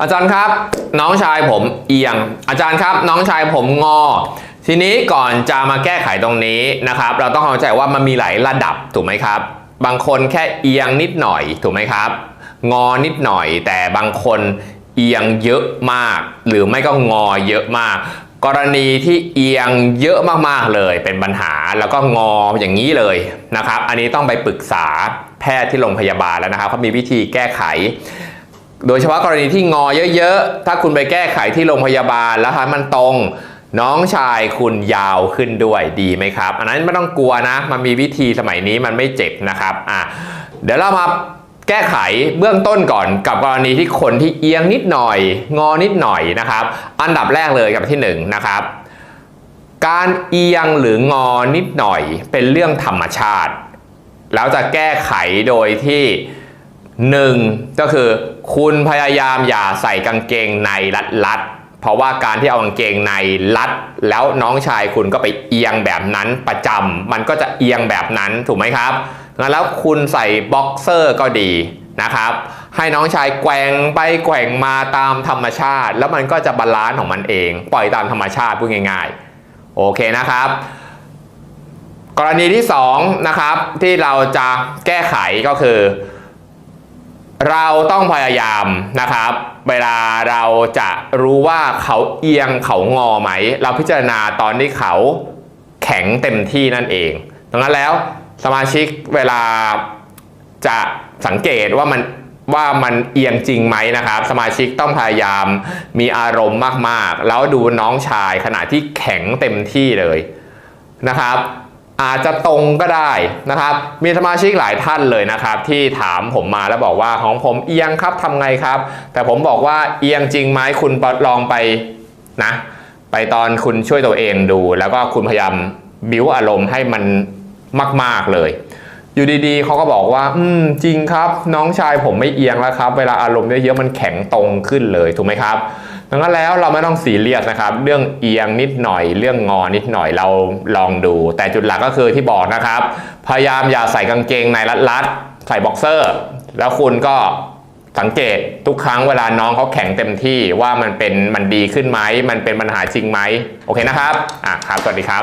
อาจารย์ครับ น้องชายผมเอียง อาจารย์ครับ น้องชายผมงอ ทีนี้ก่อนจะมาแก้ไขตรงนี้นะครับ เราต้องเข้าใจว่ามันมีหลายระดับถูกไหมครับ บางคนแค่เอียงนิดหน่อยถูกไหมครับ งอนิดหน่อย แต่บางคนเอียงเยอะมาก หรือไม่ก็งอเยอะมากกรณีที่เอียงเยอะมากๆเลยเป็นปัญหาแล้วก็งออย่างนี้เลยนะครับ อันนี้ต้องไปปรึกษาแพทย์ที่โรงพยาบาลแล้วนะครับเขามีวิธีแก้ไข โดยเฉพาะกรณีที่งอเยอะๆ ถ้าคุณไปแก้ไขที่โรงพยาบาลแล้วทำมันตรงน้องชายคุณยาวขึ้นด้วยดีไหมครับ อันนั้นไม่ต้องกลัวนะ มันมีวิธีสมัยนี้มันไม่เจ็บนะครับอะเดี๋ยวเรามาแก้ไขเบื้องต้นก่อนกับกรณีที่คนที่เอียงนิดหน่อย งอนิดหน่อยนะครับ อันดับแรกเลยกับที่หนึ่งนะครับ การเอียงหรืองอนิดหน่อยเป็นเรื่องธรรมชาติ แล้วจะแก้ไขโดยที่ หนึ่งก็คือคุณพยายามอย่าใส่กางเกงในรัดๆเพราะว่าการที่เอากางเกงในรัด แล้วน้องชายคุณก็ไปเอียงแบบนั้นประจำมันก็จะเอียงแบบนั้นถูกไหมครับงั้นแล้วคุณใส่บ็อกเซอร์ก็ดีนะครับ ให้น้องชายแกว่งไปแกว่งมาตามธรรมชาติ แล้วมันก็จะบาลานซ์ของมันเอง ปล่อยตามธรรมชาติพูดง่ายๆ โอเคนะครับ กรณีที่สองนะครับที่เราจะแก้ไขก็คือ เราต้องพยายามนะครับ เวลาเราจะรู้ว่าเขาเอียงเขางอไหม เราพิจารณาตอนที่เขาแข็งเต็มที่นั่นเอง ดังนั้นแล้วสมาชิกเวลาจะสังเกตว่ามันว่ามันเอียงจริงไหมนะครับ สมาชิกต้องพยายามมีอารมณ์มากๆ แล้วดูน้องชายขณะที่แข็งเต็มที่เลยนะครับ อาจจะตรงก็ได้นะครับ มีสมาชิกหลายท่านเลยนะครับ ที่ถามผมมาแล้วบอกว่าของผมเอียงครับทำไงครับ แต่ผมบอกว่าเอียงจริงไหมคุณลองไปนะ ไปตอนคุณช่วยตัวเองดู แล้วก็คุณพยายามบิ้วอารมณ์ให้มันมาก ๆ เลย อยู่ดีๆเขาก็บอกว่า อืมจริงครับ น้องชายผมไม่เอียงแล้วครับ เวลาอารมณ์เยอะๆมันแข็งตรงขึ้นเลยถูกไหมครับ ดังนั้นแล้วเราไม่ต้องสีเรียสนะครับ เรื่องเอียงนิดหน่อย เรื่องงอนิดหน่อยเราลองดู แต่จุดหลักก็คือที่บอกนะครับ พยายามอย่าใส่กางเกงในรัดๆใส่บ็อกเซอร์ แล้วคุณก็สังเกตทุกครั้งเวลาน้องเขาแข็งเต็มที่ว่ามันเป็นมันดีขึ้นไหมมันเป็นปัญหาจริงไหมโอเคนะครับอะครับสวัสดีครับ